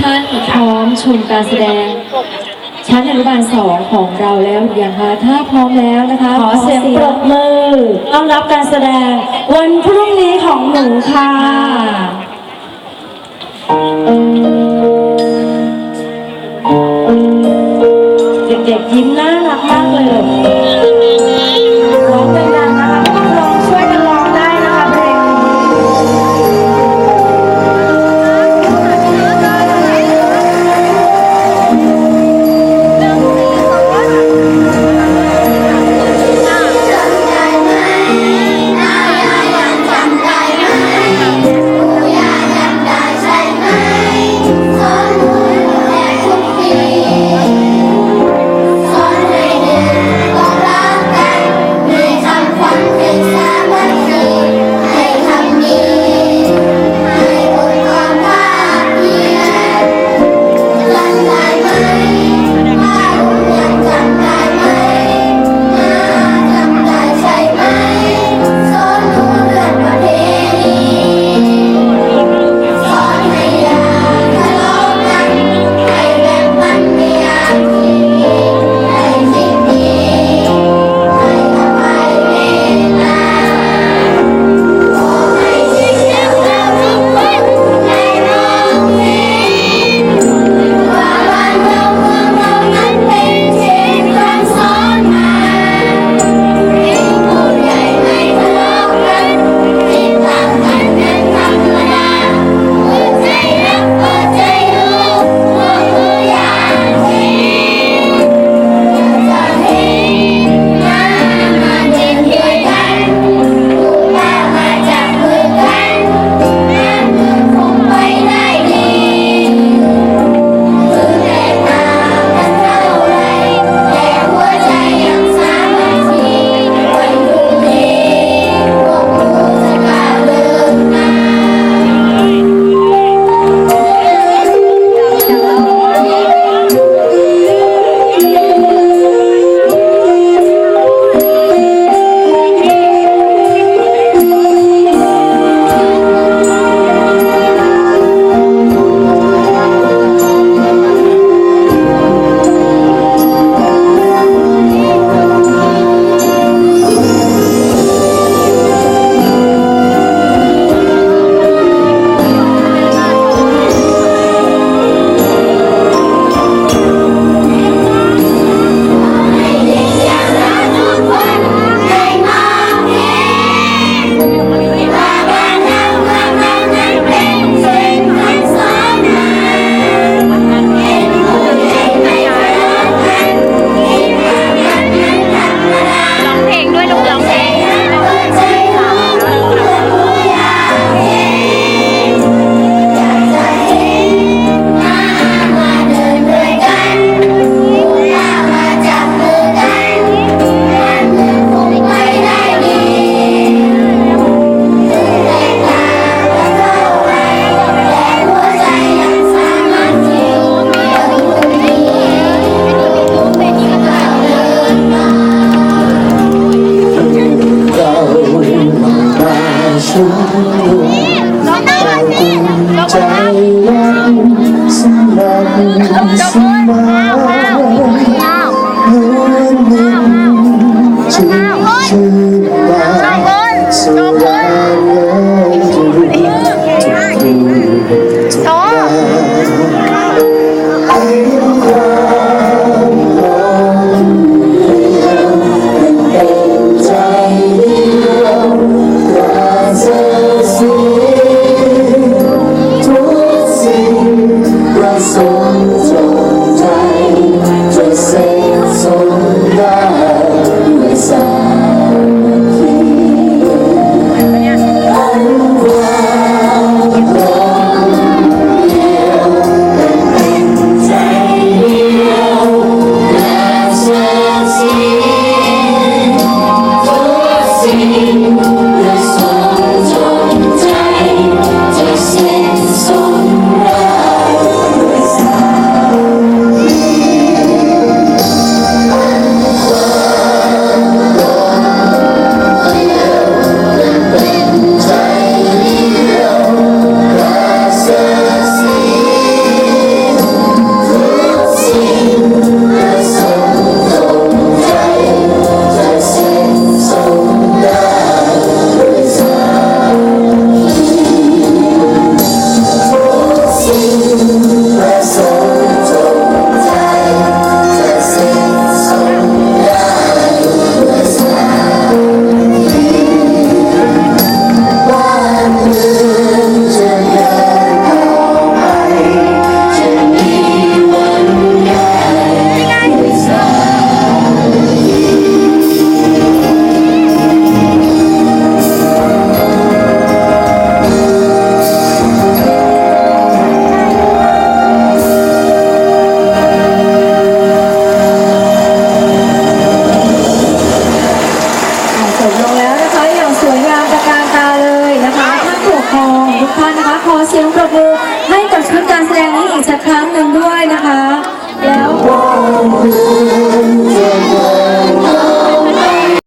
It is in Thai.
ท่านพร้อมชมการแสดง ชั้นอนุบาลสองของเราแล้วหรือยังคะถ้าพร้อมแล้วนะคะขอเสียงปรบมือ ต้อนรับการแสดงวันพรุ่งนี้ของหนูค่ะ 我 ทองทุกท่านนะคะ ขอเสียงปรบมือให้กับชุดการแสดงนี้อีกสักครั้งหนึ่งด้วยนะคะ